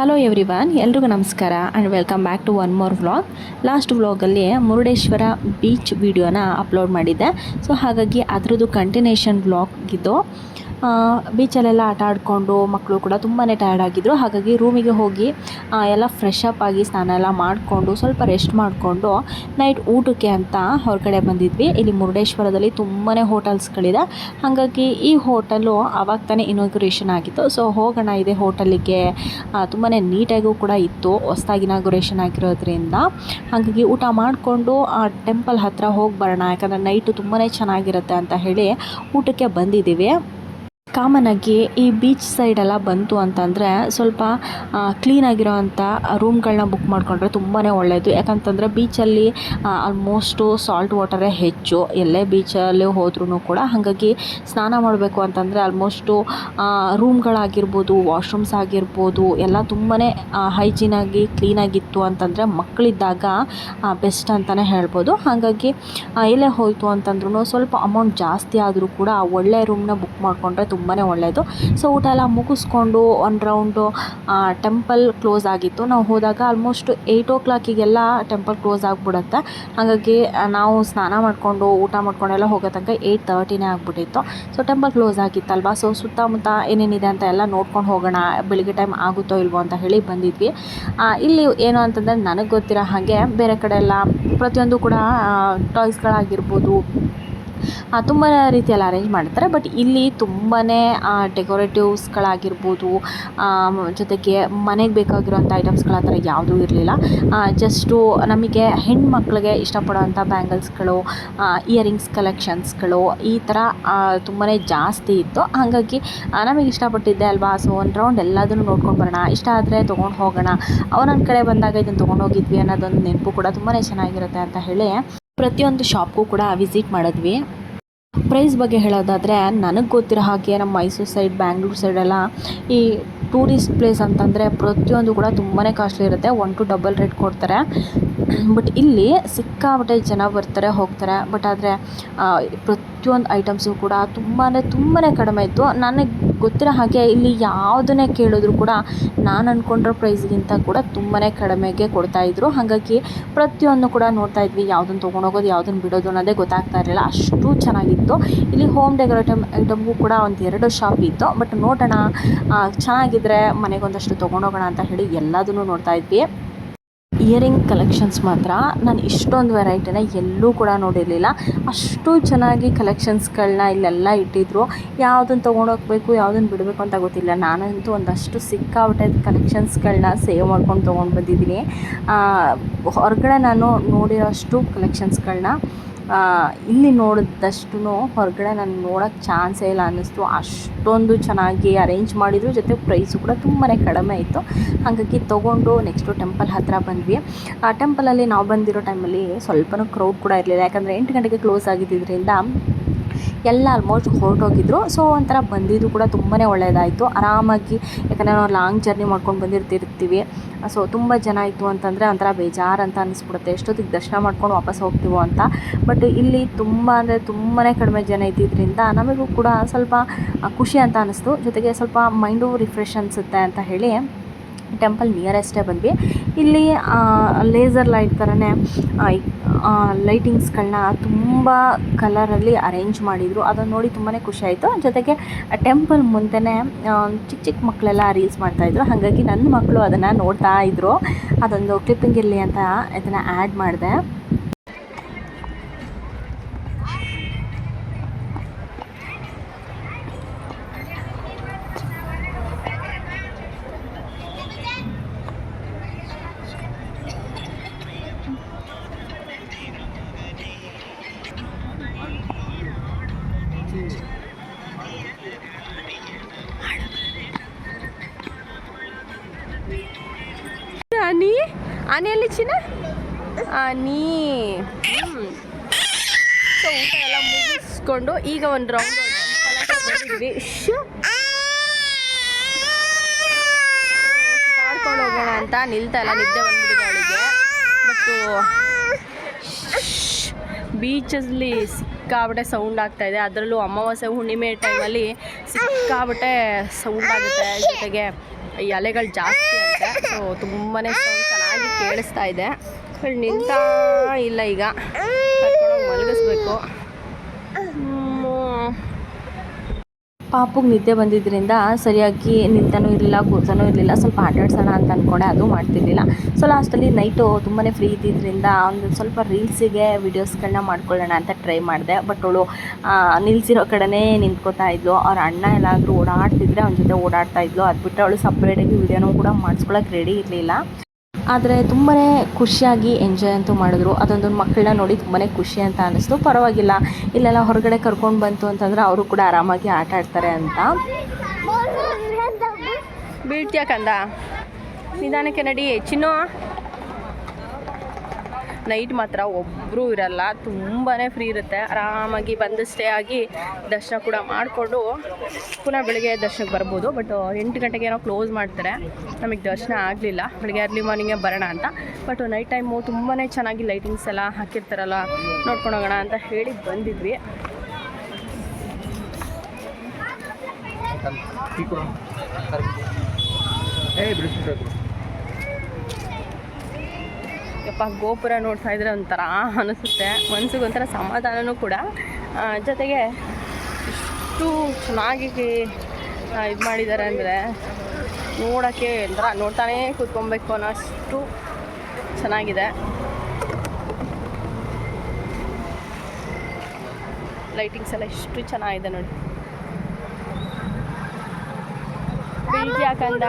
Hello every one ಎಲ್ರಿಗೂ ನಮಸ್ಕಾರ and welcome back to one more vlog last ವ್ಲಾಗಲ್ಲಿ Murudeshwar beach ವಿಡಿಯೋನ ಅಪ್ಲೋಡ್ ಮಾಡಿದ್ದೆ. ಸೊ ಹಾಗಾಗಿ ಅದರದ್ದು ಕಂಟಿನ್ಯೂಷನ್ ವ್ಲಾಗ್ ಇದು. ಬೀಚಲ್ಲೆಲ್ಲ ಆಟ ಆಡಿಕೊಂಡು ಮಕ್ಕಳು ಕೂಡ ತುಂಬಾ ಟಯರ್ಡ್ ಆಗಿದ್ದರು ಹಾಗಾಗಿ ರೂಮಿಗೆ ಹೋಗಿ ಎಲ್ಲ ಫ್ರೆಶ್ ಅಪ್ ಆಗಿ ಸ್ನಾನ ಎಲ್ಲ ಮಾಡಿಕೊಂಡು ಸ್ವಲ್ಪ ರೆಸ್ಟ್ ಮಾಡಿಕೊಂಡು ನೈಟ್ ಊಟಕ್ಕೆ ಅಂತ ಹೊರಗಡೆ ಬಂದಿದ್ವಿ. ಇಲ್ಲಿ ಮುರುಡೇಶ್ವರದಲ್ಲಿ ತುಂಬಾ ಹೋಟೆಲ್ಸ್ಗಳಿದೆ ಹಾಗಾಗಿ ಈ ಹೋಟೆಲು ಆವಾಗ ತಾನೇ ಇನಾಗ್ರೇಷನ್ ಆಗಿತ್ತು. ಸೊ ಹೋಗೋಣ ಇದೆ ಹೋಟೆಲಿಗೆ ತುಂಬಾ ನೀಟಾಗೂ ಕೂಡ ಇತ್ತು. ಹೊಸ್ದಾಗಿ ಇನಾಗ್ರೇಷನ್ ಆಗಿರೋದ್ರಿಂದ. ಹಾಗಾಗಿ ಊಟ ಮಾಡಿಕೊಂಡು ಆ ಟೆಂಪಲ್ ಹತ್ತಿರ ಹೋಗಿ ಬರೋಣ. ಯಾಕಂದರೆ ನೈಟು ತುಂಬಾ ಚೆನ್ನಾಗಿರುತ್ತೆ ಅಂತ ಹೇಳಿ ಊಟಕ್ಕೆ ಬಂದಿದ್ದೀವಿ. ಕಾಮನ್ ಆಗಿ ಈ ಬೀಚ್ ಸೈಡೆಲ್ಲ ಬಂತು ಅಂತಂದರೆ ಸ್ವಲ್ಪ ಕ್ಲೀನಾಗಿರೋ ಅಂಥ ರೂಮ್ಗಳನ್ನ ಬುಕ್ ಮಾಡಿಕೊಂಡ್ರೆ ತುಂಬಾ ಒಳ್ಳೆಯದು ಯಾಕಂತಂದರೆ ಬೀಚಲ್ಲಿ ಆಲ್ಮೋಸ್ಟು ಸಾಲ್ಟ್ ವಾಟರೇ ಹೆಚ್ಚು. ಎಲ್ಲೇ ಬೀಚಲ್ಲಿ ಹೋದ್ರೂ ಕೂಡ ಹಾಗಾಗಿ ಸ್ನಾನ ಮಾಡಬೇಕು ಅಂತಂದರೆ ಆಲ್ಮೋಸ್ಟು ರೂಮ್ಗಳಾಗಿರ್ಬೋದು ವಾಶ್ರೂಮ್ಸ್ ಆಗಿರ್ಬೋದು, ಎಲ್ಲ ತುಂಬಾ ಹೈಜೀನಾಗಿ ಕ್ಲೀನಾಗಿತ್ತು ಅಂತಂದರೆ ಮಕ್ಕಳಿದ್ದಾಗ ಬೆಸ್ಟ್ ಅಂತಲೇ ಹೇಳ್ಬೋದು. ಹಾಗಾಗಿ ಎಲ್ಲೇ ಹೋಯಿತು ಅಂತಂದ್ರೂ ಸ್ವಲ್ಪ ಅಮೌಂಟ್ ಜಾಸ್ತಿ ಆದರೂ ಕೂಡ ಒಳ್ಳೆ ರೂಮ್ನ ಬುಕ್ ಮಾಡಿಕೊಂಡ್ರೆ ತುಂಬಾ ಒಳ್ಳೆಯದು ಸೊ ಊಟ ಎಲ್ಲ ಮುಗಿಸ್ಕೊಂಡು ಒಂದು ರೌಂಡು ಟೆಂಪಲ್ ಕ್ಲೋಸ್ ಆಗಿತ್ತು. ನಾವು ಹೋದಾಗ ಆಲ್ಮೋಸ್ಟ್ ಏಯ್ಟ್ ಓ ಕ್ಲಾಕಿಗೆಲ್ಲ ಟೆಂಪಲ್ ಕ್ಲೋಸ್ ಆಗಿಬಿಡುತ್ತೆ. ಹಾಗಾಗಿ ನಾವು ಸ್ನಾನ ಮಾಡಿಕೊಂಡು, ಊಟ ಮಾಡ್ಕೊಂಡೆಲ್ಲ ಹೋಗೋ ತನಕ ಏಯ್ಟ್ ತರ್ಟಿನೇ ಆಗಿಬಿಟ್ಟಿತ್ತು. ಸೊ ಟೆಂಪಲ್ ಕ್ಲೋಸ್ ಆಗಿತ್ತಲ್ವಾ? ಸೊ ಸುತ್ತಮುತ್ತ ಏನೇನಿದೆ ಅಂತ ಎಲ್ಲ ನೋಡ್ಕೊಂಡು ಹೋಗೋಣ. ಬೆಳಿಗ್ಗೆ ಟೈಮ್ ಆಗುತ್ತೋ ಇಲ್ವೋ ಅಂತ ಹೇಳಿ ಬಂದಿದ್ವಿ. ಇಲ್ಲಿ ಏನು ಅಂತಂದರೆ ನನಗೆ ಗೊತ್ತಿರೋ ಹಾಗೆ ಬೇರೆ ಕಡೆ ಎಲ್ಲ ಪ್ರತಿಯೊಂದು ಕೂಡ ಟಾಯ್ಸ್ಗಳಾಗಿರ್ಬೋದು ತುಂಬ ರೀತಿಯಲ್ಲಿ ಅರೇಂಜ್ ಮಾಡ್ತಾರೆ. ಬಟ್ ಇಲ್ಲಿ ತುಂಬಾ ಡೆಕೋರೇಟಿವ್ಸ್ಗಳಾಗಿರ್ಬೋದು ಜೊತೆಗೆ ಮನೆಗೆ ಬೇಕಾಗಿರೋಂಥ ಐಟಮ್ಸ್ಗಳ ಥರ ಯಾವುದೂ ಇರಲಿಲ್ಲ. ಜಸ್ಟು ನಮಗೆ ಹೆಣ್ಮಕ್ಳಿಗೆ ಇಷ್ಟಪಡೋವಂಥ ಬ್ಯಾಂಗಲ್ಸ್ಗಳು ಇಯರಿಂಗ್ಸ್ ಕಲೆಕ್ಷನ್ಸ್ಗಳು ಈ ಥರ ತುಂಬಾ ಜಾಸ್ತಿ ಇತ್ತು. ಹಾಗಾಗಿ ನಮಗೆ ಇಷ್ಟಪಟ್ಟಿದ್ದೆ ಅಲ್ವಾ? ಸೊ ಒಂದು ರೌಂಡ್ ಎಲ್ಲದನ್ನು ನೋಡ್ಕೊಂಡು ಬರೋಣ. ಇಷ್ಟ ಆದರೆ ತೊಗೊಂಡು ಹೋಗೋಣ. ಅವನೊಂದು ಕಡೆ ಬಂದಾಗ ಇದನ್ನು ತೊಗೊಂಡು ಹೋಗಿದ್ವಿ ಅನ್ನೋದೊಂದು ನೆನಪು ಕೂಡ ತುಂಬಾ ಚೆನ್ನಾಗಿರುತ್ತೆ ಅಂತ ಹೇಳಿ ಪ್ರತಿಯೊಂದು ಶಾಪ್ಗೂ ಕೂಡ ವಿಸಿಟ್ ಮಾಡಿದ್ವಿ. ಪ್ರೈಸ್ ಬಗ್ಗೆ ಹೇಳೋದಾದರೆ ನನಗೆ ಗೊತ್ತಿರೋ ಹಾಗೆ ನಮ್ಮ ಮೈಸೂರು ಸೈಡ್ ಬ್ಯಾಂಗ್ಳೂರು ಸೈಡೆಲ್ಲ ಈ ಟೂರಿಸ್ಟ್ ಪ್ಲೇಸ್ ಅಂತಂದರೆ ಪ್ರತಿಯೊಂದು ಕೂಡ ತುಂಬಾ ಕಾಸ್ಟ್ಲಿ ಇರುತ್ತೆ. ಒನ್ ಟು ಡಬಲ್ ರೇಟ್ ಕೊಡ್ತಾರೆ. ಬಟ್ ಇಲ್ಲಿ ಸಿಕ್ಕಾಪಟ್ಟೆ ಜನ ಬರ್ತಾರೆ, ಹೋಗ್ತಾರೆ. ಬಟ್ ಆದರೆ ಪ್ರತಿಯೊಂದು ಐಟಮ್ಸು ಕೂಡ ತುಂಬಾ ತುಂಬಾ ಕಡಿಮೆ ಇತ್ತು. ನನಗೆ ಗೊತ್ತಿರೋ ಹಾಗೆ ಇಲ್ಲಿ ಯಾವುದನ್ನೇ ಕೇಳಿದ್ರು ಕೂಡ ನಾನು ಅಂದ್ಕೊಂಡಿರೋ ಪ್ರೈಸ್ಗಿಂತ ಕೂಡ ತುಂಬಾ ಕಡಿಮೆಗೆ ಕೊಡ್ತಾಯಿದ್ರು ಹಾಗಾಗಿ ಪ್ರತಿಯೊಂದು ಕೂಡ ನೋಡ್ತಾ ಇದ್ವಿ ಯಾವುದನ್ನು ತೊಗೊಂಡೋಗೋದು ಯಾವುದನ್ನು ಬಿಡೋದು ಅನ್ನೋದೇ ಗೊತ್ತಾಗ್ತಾ ಇರಲಿಲ್ಲ. ಅಷ್ಟು ಚೆನ್ನಾಗಿತ್ತು ಇಲ್ಲಿ ಹೋಮ್ ಡೆಕೋರೇಟಮ್ ಐಟಮ್ಗೂ ಕೂಡ ಒಂದು ಎರಡು ಶಾಪ್ ಇತ್ತು. ಬಟ್ ನೋಡೋಣ ಚೆನ್ನಾಗಿದ್ರೆ ಮನೆಗೆ ಒಂದಷ್ಟು ತೊಗೊಂಡೋಗೋಣ ಅಂತ ಹೇಳಿ ಎಲ್ಲದನ್ನು ನೋಡ್ತಾ ಇದ್ವಿ. ಇಯರಿಂಗ್ ಕಲೆಕ್ಷನ್ಸ್ ಮಾತ್ರ. ನಾನು ಇಷ್ಟೊಂದು ವೆರೈಟಿನ ಎಲ್ಲೂ ಕೂಡ ನೋಡಿರಲಿಲ್ಲ. ಅಷ್ಟು ಚೆನ್ನಾಗಿ ಕಲೆಕ್ಷನ್ಸ್ಗಳನ್ನ ಇಲ್ಲೆಲ್ಲ ಇಟ್ಟಿದ್ರು. ಯಾವುದನ್ನು ತೊಗೊಂಡೋಗ್ಬೇಕು ಯಾವುದನ್ನು ಬಿಡಬೇಕು ಅಂತ ಗೊತ್ತಿಲ್ಲ. ನಾನಂತೂ ಒಂದಷ್ಟು ಸಿಕ್ಕಾಬಿಟ್ಟೆ ಕಲೆಕ್ಷನ್ಸ್ಗಳನ್ನ ಸೇವ್ ಮಾಡ್ಕೊಂಡು ತೊಗೊಂಡು ಬಂದಿದ್ದೀನಿ. ಹೊರಗಡೆ ನಾನು ನೋಡಿರೋಷ್ಟು ಕಲೆಕ್ಷನ್ಸ್ಗಳನ್ನ ಇಲ್ಲಿ ನೋಡಿದಷ್ಟು ಹೊರಗಡೆ ನಾನು ನೋಡೋಕ್ಕೆ ಚಾನ್ಸೇ ಇಲ್ಲ ಅನ್ನಿಸ್ತು. ಅಷ್ಟೊಂದು ಚೆನ್ನಾಗಿ ಅರೇಂಜ್ ಮಾಡಿದ್ರು. ಜೊತೆ ಪ್ರೈಸು ಕೂಡ ತುಂಬಾ ಕಡಿಮೆ ಇತ್ತು. ಹಾಗಾಗಿ ತೊಗೊಂಡು ನೆಕ್ಸ್ಟು ಟೆಂಪಲ್ ಹತ್ತಿರ ಬಂದ್ವಿ. ಆ ಟೆಂಪಲಲ್ಲಿ ನಾವು ಬಂದಿರೋ ಟೈಮಲ್ಲಿ ಸ್ವಲ್ಪನೂ ಕ್ರೌಡ್ ಕೂಡ ಇರಲಿಲ್ಲ. ಯಾಕಂದರೆ ಎಂಟು ಗಂಟೆಗೆ ಕ್ಲೋಸ್ ಆಗಿದ್ದರಿಂದ ಎಲ್ಲ ಆಲ್ಮೋಸ್ಟ್ ಹೊರಟೋಗಿದ್ರು. ಸೊ ಒಂಥರ ಬಂದಿದ್ದು ಕೂಡ ತುಂಬಾ ಒಳ್ಳೆಯದಾಯಿತು ಆರಾಮಾಗಿ, ಯಾಕಂದರೆ ನಾವು ಲಾಂಗ್ ಜರ್ನಿ ಮಾಡ್ಕೊಂಡು ಬಂದಿರ್ತಿರ್ತೀವಿ. ಸೊ ತುಂಬ ಜನ ಇತ್ತು ಅಂತಂದರೆ ಒಂಥರ ಬೇಜಾರು ಅಂತ ಅನಿಸ್ಬಿಡುತ್ತೆ. ಎಷ್ಟೊತ್ತಿಗೆ ದರ್ಶನ ಮಾಡ್ಕೊಂಡು ವಾಪಸ್ ಹೋಗ್ತೀವೋ ಅಂತ. ಬಟ್ ಇಲ್ಲಿ ತುಂಬ ಅಂದರೆ ತುಂಬಾ ಕಡಿಮೆ ಜನ ಇದ್ದಿದ್ದರಿಂದ ನಮಗೂ ಕೂಡ ಸ್ವಲ್ಪ ಖುಷಿ ಅಂತ ಅನ್ನಿಸ್ತು ಜೊತೆಗೆ ಸ್ವಲ್ಪ ಮೈಂಡು ರಿಫ್ರೆಶ್ ಅನಿಸುತ್ತೆ ಅಂತ ಹೇಳಿ ಟೆಂಪಲ್ ನಿಯರೆಸ್ಟೇ ಬಂದ್ವಿ. ಇಲ್ಲಿ ಲೇಸರ್ ಲೈಟ್ ಥರನೇ ಲೈಟಿಂಗ್ಸ್ಗಳನ್ನ ತುಂಬ ಕಲರಲ್ಲಿ ಅರೇಂಜ್ ಮಾಡಿದರು. ಅದನ್ನು ನೋಡಿ ತುಂಬಾ ಖುಷಿಯಾಯಿತು ಜೊತೆಗೆ ಟೆಂಪಲ್ ಮುಂದೆನೇ ಚಿಕ್ಕ ಚಿಕ್ಕ ಮಕ್ಕಳೆಲ್ಲ ರೀಲ್ಸ್ ಮಾಡ್ತಾಯಿದ್ರು ಹಾಗಾಗಿ ನನ್ನ ಮಕ್ಕಳು ಅದನ್ನು ನೋಡ್ತಾ ಇದ್ದರು ಅದೊಂದು ಕ್ಲಿಪ್ಪಿಂಗ್ ಇರಲಿ ಅಂತ ಇದನ್ನು ಆ್ಯಡ್ ಮಾಡಿದೆ. ಆನಿ ಆನೆ ಎಲ್ಲಿ ಚಿನ್ನ? ಸೊ ಊಟ ಎಲ್ಲ ಮುಗಿಸ್ಕೊಂಡು ಈಗ ಒಂದು ರೌಂಡ್ ಹೋಗೋಣ ಅಂತ ನಿಲ್ತಾ ಇಲ್ಲ, ನಿದ್ದೆ ಬಂದ್ಬಿಟ್ಟಿದೆ ಬಟ್ಟು ಬೀಚಲ್ಲಿ ಸಿಕ್ಕಾಬಿಟ್ಟೆ ಸೌಂಡ್ ಆಗ್ತಾ ಇದೆ. ಅದರಲ್ಲೂ ಅಮಾವಾಸ್ಯೆ ಹುಣ್ಣಿಮೆ ಟೈಮಲ್ಲಿ ಸಿಕ್ಕಾಬಿಟ್ಟೆ ಸೌಂಡ್ ಆಗುತ್ತೆ ಜೊತೆಗೆ. ಈ ಅಲೆಗಳು ಜಾಸ್ತಿ ಅಂತೆ ಸೊ ತುಂಬಾ ಚೆನ್ನಾಗಿ ಕೇಳಿಸ್ತಾ ಇದೆ. ನಿಂತಾ ಇಲ್ಲ ಈಗ. ಮಲಗಿಸ್ಬೇಕು ಹ್ಮ್. ಪಾಪುಗೆ ನಿದ್ದೆ ಬಂದಿದ್ದರಿಂದ ಸರಿಯಾಗಿ ನಿಂತನೂ ಇರಲಿಲ್ಲ ಕೂರ್ತಾನೂ ಇರಲಿಲ್ಲ. ಸ್ವಲ್ಪ ಆಟಾಡ್ಸೋಣ ಅಂತ ಅಂದ್ಕೊಂಡೆ ಅದು ಮಾಡ್ತಿರ್ಲಿಲ್ಲ. ಸೊ ಲಾಸ್ಟಲ್ಲಿ ನೈಟು ತುಂಬಾ ಫ್ರೀ ಇದ್ದಿದ್ದರಿಂದ ಒಂದು ಸ್ವಲ್ಪ ರೀಲ್ಸಿಗೆ ವೀಡಿಯೋಸ್ಗಳನ್ನ ಮಾಡ್ಕೊಳ್ಳೋಣ ಅಂತ ಟ್ರೈ ಮಾಡಿದೆ. ಬಟ್ ಅವಳು ನಿಲ್ಸಿರೋ ಕಡೆನೇ ನಿಂತ್ಕೋತಾ ಇದ್ಲು. ಅವ್ರ ಅಣ್ಣ ಎಲ್ಲಾದರೂ ಓಡಾಡ್ತಿದ್ರೆ ಅವನ ಜೊತೆ ಓಡಾಡ್ತಾ ಇದ್ಲು. ಅದು ಬಿಟ್ಟರೆ ಅವಳು ಸಪ್ರೇಟಾಗಿ ವೀಡಿಯೋನೂ ಕೂಡ ಮಾಡಿಸ್ಕೊಳಕ್ಕೆ ರೆಡಿ ಇರಲಿಲ್ಲ. ಆದರೆ ತುಂಬಾ ಖುಷಿಯಾಗಿ ಎಂಜಾಯ್ ಅಂತೂ ಮಾಡಿದ್ರು. ಅದೊಂದು ಮಕ್ಕಳನ್ನ ನೋಡಿ ತುಂಬಾ ಖುಷಿ ಅಂತ ಅನ್ನಿಸ್ತು ಪರವಾಗಿಲ್ಲ, ಇಲ್ಲೆಲ್ಲ ಹೊರಗಡೆ ಕರ್ಕೊಂಡು ಬಂತು ಅಂತಂದರೆ ಅವರು ಕೂಡ ಆರಾಮಾಗಿ ಆಟ ಆಡ್ತಾರೆ ಅಂತ. ಬೀಳ್ತೀಯ ಕಂದ? ನಿಧಾನಕ್ಕೆ ನಡಿ. ಚಿನ್ನು ನೈಟ್ ಮಾತ್ರ ಒಬ್ಬರೂ ಇರಲ್ಲ ತುಂಬಾ ಫ್ರೀ ಇರುತ್ತೆ. ಆರಾಮಾಗಿ ಬಂದು ಸ್ಟೇ ಆಗಿ ದರ್ಶನ ಕೂಡ ಮಾಡಿಕೊಂಡು ಪುನಃ ಬೆಳಿಗ್ಗೆ ದರ್ಶನಕ್ಕೆ ಬರ್ಬೋದು. ಬಟ್ ಎಂಟು ಗಂಟೆಗೆ ಏನೋ ಕ್ಲೋಸ್ ಮಾಡ್ತಾರೆ. ನಮಗೆ ದರ್ಶನ ಆಗಲಿಲ್ಲ. ಬೆಳಿಗ್ಗೆ ಅರ್ಲಿ ಮಾರ್ನಿಂಗೇ ಬರೋಣ ಅಂತ. ಬಟ್ ನೈಟ್ ಟೈಮು ತುಂಬಾ ಚೆನ್ನಾಗಿ ಲೈಟಿಂಗ್ಸ್ ಎಲ್ಲ ಹಾಕಿರ್ತಾರಲ್ಲ, ನೋಡ್ಕೊಂಡು ಹೋಗೋಣ ಅಂತ ಹೇಳಿ ಬಂದಿದ್ವಿ. ಯಪ್ಪ ಗೋಪುರ ನೋಡ್ತಾ ಇದ್ರೆ ಒಂಥರ ಅನಿಸುತ್ತೆ. ಮನ್ಸಿಗೆ ಒಂಥರ ಸಮಾಧಾನನೂ ಕೂಡ. ಜೊತೆಗೆ ಇಷ್ಟು ಚೆನ್ನಾಗಿ ಇದು ಮಾಡಿದ್ದಾರೆ ಅಂದರೆ ನೋಡೋಕ್ಕೆ ಒಂಥರ ನೋಡ್ತಾನೇ ಕೂತ್ಕೊಬೇಕು ಅನ್ನೋಷ್ಟು ಚೆನ್ನಾಗಿದೆ. ಲೈಟಿಂಗ್ಸ್ ಎಲ್ಲ ಎಷ್ಟು ಚೆನ್ನಾಗಿದೆ ನೋಡಿ. ಯಾಕಂದ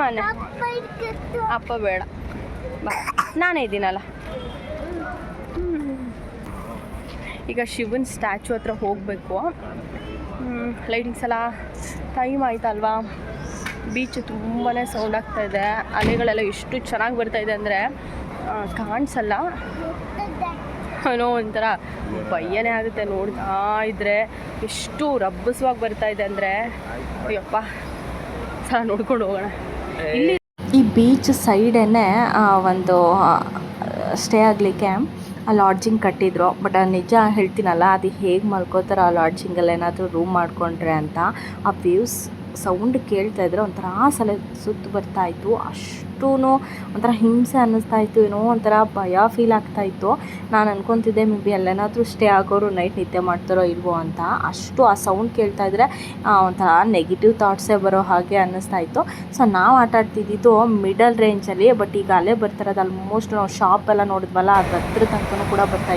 ಮಾಮನೆ ಅಪ್ಪ ಬೇಡ. ಬಾ. ನಾನೇ ಇದ್ದೀನಲ್ಲ. ಈಗ ಶಿವನ್ ಸ್ಟ್ಯಾಚು ಹತ್ರ ಹೋಗಬೇಕು. ಲೈಟಿಂಗ್ಸ್ ಎಲ್ಲ ಟೈಮ್ ಆಯ್ತಲ್ವಾ? ಬೀಚ್ ತುಂಬಾ ಸೌಂಡ್ ಆಗ್ತಾ ಇದೆ. ಅಲೆಗಳೆಲ್ಲ ಎಷ್ಟು ಚೆನ್ನಾಗಿ ಬರ್ತಾ ಇದೆ ಅಂದರೆ ಕಾಣಿಸಲ್ಲ. ಏನೋ ಒಂಥರ ಭಯನೇ ಆಗುತ್ತೆ ನೋಡ್ತಾ ಇದ್ರೆ. ಎಷ್ಟು ರಬ್ಬಸವಾಗಿ ಬರ್ತಾ ಇದೆ ಅಂದರೆ. ಅಯ್ಯಪ್ಪ. ಸಹ ನೋಡ್ಕೊಂಡು ಹೋಗೋಣ. ಈ ಬೀಚ್ ಸೈಡೇನೆ ಒಂದು ಸ್ಟೇ ಆಗಲಿಕ್ಕೆ, ಆ ಲಾಡ್ಜಿಂಗ್ ಕಟ್ಟಿದ್ರು. ಬಟ್ ನಿಜ ಹೇಳ್ತೀನಲ್ಲ, ಅದು ಹೇಗೆ ಮಲ್ಕೋತಾರೆ ಆ ಲಾಡ್ಜಿಂಗಲ್ಲಿ ಏನಾದರೂ ರೂಮ್ ಮಾಡಿಕೊಂಡ್ರೆ ಅಂತ, ಆ ವ್ಯೂಸ್ ಸೌಂಡ್ ಕೇಳ್ತಾ ಇದ್ರೆ ಒಂಥರ ಸಲ ಸುತ್ತು ಬರ್ತಾ ಇತ್ತು. ಅಷ್ಟೂ ಒಂಥರ ಹಿಂಸೆ ಅನ್ನಿಸ್ತಾ ಇತ್ತು ಏನೋ ಒಂಥರ ಭಯ ಫೀಲ್ ಆಗ್ತಾ ಇತ್ತು. ನಾನು ಅನ್ಕೊತಿದ್ದೆ ಮೇ ಬಿ ಅಲ್ಲೇನಾದರೂ ಸ್ಟೇ ಆಗೋರು ನೈಟ್ ನಿದ್ದೆ ಮಾಡ್ತಾರೋ ಇಲ್ವೋ ಅಂತ. ಅಷ್ಟು ಆ ಸೌಂಡ್ ಕೇಳ್ತಾ ಇದ್ರೆ ಆ, ಒಂಥರ ನೆಗೆಟಿವ್ ಥಾಟ್ಸೇ ಬರೋ ಹಾಗೆ ಅನ್ನಿಸ್ತಾ ಇತ್ತು. ಸೊ ನಾವು ಆಟ ಆಡ್ತಿದ್ದಿದ್ದು ಮಿಡಲ್ ರೇಂಜಲ್ಲಿ ಬಟ್ ಈಗ ಅಲ್ಲೇ ಬರ್ತಿರೋದು ಆಲ್ಮೋಸ್ಟ್ ನಾವು ಶಾಪ್ ಎಲ್ಲ ನೋಡಿದ್ವಲ್ಲ ಅದ್ರ ಹತ್ರ ತನಕ ಕೂಡ ಬರ್ತಾ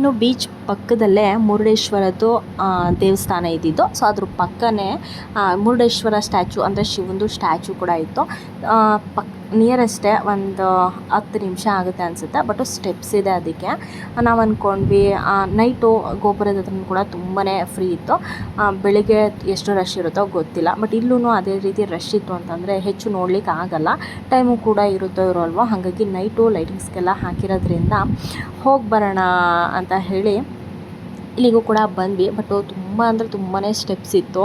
ಇನ್ನು ಬೀಚ್ ಪಕ್ಕದಲ್ಲೇ ಮುರುಡೇಶ್ವರದ್ದು ದೇವಸ್ಥಾನ ಇದ್ದಿದ್ದು. ಸೊ ಅದ್ರ ಪಕ್ಕನೇ ಮುರುಡೇಶ್ವರ ಸ್ಟ್ಯಾಚು ಅಂದರೆ ಶಿವಂದು ಸ್ಟ್ಯಾಚು ಕೂಡ ಇತ್ತು. ಆ, ಪಕ್ ನಿಯರೆಸ್ಟೇ ಒಂದು ಹತ್ತು ನಿಮಿಷ ಆಗುತ್ತೆ ಅನಿಸುತ್ತೆ ಬಟ್ ಸ್ಟೆಪ್ಸ್ ಇದೆ ಅದಕ್ಕೆ. ನಾವು ಅಂದ್ಕೊಂಡ್ವಿ ನೈಟು ಗೋಪುರದ ಹತ್ರ ಕೂಡ ತುಂಬಾ ಫ್ರೀ ಇತ್ತು. ಬೆಳಿಗ್ಗೆ ಎಷ್ಟು ರಶ್ ಇರುತ್ತೋ ಗೊತ್ತಿಲ್ಲ ಬಟ್ ಇಲ್ಲೂ ಅದೇ ರೀತಿ ರಶ್ ಇತ್ತು ಅಂತಂದರೆ ಹೆಚ್ಚು ನೋಡ್ಲಿಕ್ಕೆ ಆಗಲ್ಲ. ಟೈಮು ಕೂಡ ಇರುತ್ತೋ ಇರೋಲ್ವೋ, ಹಾಗಾಗಿ ನೈಟು ಲೈಟಿಂಗ್ಸ್ಗೆಲ್ಲ ಹಾಕಿರೋದ್ರಿಂದ ಹೋಗಿ ಬರೋಣ ಅಂತ ಹೇಳಿ ಇಲ್ಲಿಗೂ ಕೂಡ ಬಂದ್ವಿ ಬಟ್ ತುಂಬ ಅಂದರೆ ತುಂಬಾ ಸ್ಟೆಪ್ಸ್ ಇತ್ತು.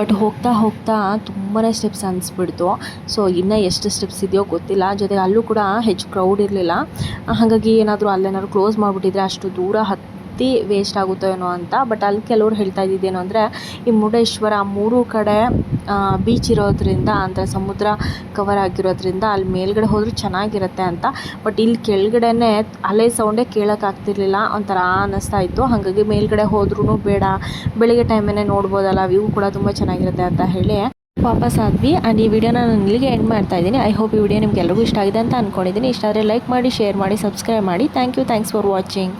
ಬಟ್ ಹೋಗ್ತಾ ಹೋಗ್ತಾ ತುಂಬಾ ಸ್ಟೆಪ್ಸ್ ಅನಿಸ್ಬಿಡ್ತು. ಸೊ ಇನ್ನೂ ಎಷ್ಟು ಸ್ಟೆಪ್ಸ್ ಇದೆಯೋ ಗೊತ್ತಿಲ್ಲ. ಜೊತೆಗೆ ಅಲ್ಲೂ ಕೂಡ ಹೆಚ್ಚು ಕ್ರೌಡ್ ಇರಲಿಲ್ಲ. ಹಾಗಾಗಿ ಏನಾದರೂ ಅಲ್ಲೇನಾದ್ರು ಕ್ಲೋಸ್ ಮಾಡಿಬಿಟ್ಟಿದ್ರೆ ಅಷ್ಟು ದೂರ ಹತ್ತಿ ವೇಸ್ಟ್ ಆಗುತ್ತೋ ಏನೋ ಅಂತ ಬಟ್ ಅಲ್ಲಿ ಕೆಲವ್ರು ಹೇಳ್ತಾ ಇದ್ದಿದ್ದೇನು ಅಂದರೆ, ಈ ಮುರುಡೇಶ್ವರ ಮೂರು ಕಡೆ ಬೀಚ್ ಇರೋದ್ರಿಂದ ಅಂದರೆ ಸಮುದ್ರ ಕವರ್ ಆಗಿರೋದ್ರಿಂದ ಅಲ್ಲಿ ಮೇಲ್ಗಡೆ ಹೋದರೂ ಚೆನ್ನಾಗಿರುತ್ತೆ ಅಂತ ಬಟ್ ಇಲ್ಲಿ ಕೆಳಗಡೆನೆ ಅಲೆ ಸೌಂಡೇ ಕೇಳೋಕ್ಕಾಗ್ತಿರ್ಲಿಲ್ಲ ಒಂಥರ ಅನ್ನಿಸ್ತಾ ಇತ್ತು. ಹಾಗಾಗಿ ಮೇಲ್ಗಡೆ ಹೋದ್ರೂ ಬೇಡ, ಬೆಳಿಗ್ಗೆ ಟೈಮನ್ನೇ ನೋಡ್ಬೋದಲ್ಲ ವ್ಯೂ ಕೂಡ ತುಂಬ ಚೆನ್ನಾಗಿರುತ್ತೆ ಅಂತ ಹೇಳಿ ವಾಪಸ್ ಆದ್ವಿ. ಆ್ಯಂಡ್ ಈ ವಿಡಿಯೋನ ನಾನು ಇಲ್ಲಿಗೆ ಎಂಡ್ ಮಾಡ್ತಾ ಇದ್ದೀನಿ. ಐ ಹೋಪ್ ಈ ವಿಡಿಯೋ ನಿಮ್ಗೆಲ್ಲರಿಗೂ ಇಷ್ಟ ಆಗಿದೆ ಅಂತ ಅಂದ್ಕೊಂಡಿದ್ದೀನಿ ಇಷ್ಟ ಆದರೆ ಲೈಕ್ ಮಾಡಿ ಶೇರ್ ಮಾಡಿ ಸಬ್ಸ್ಕ್ರೈಬ್ ಮಾಡಿ. Thank you thanks for watching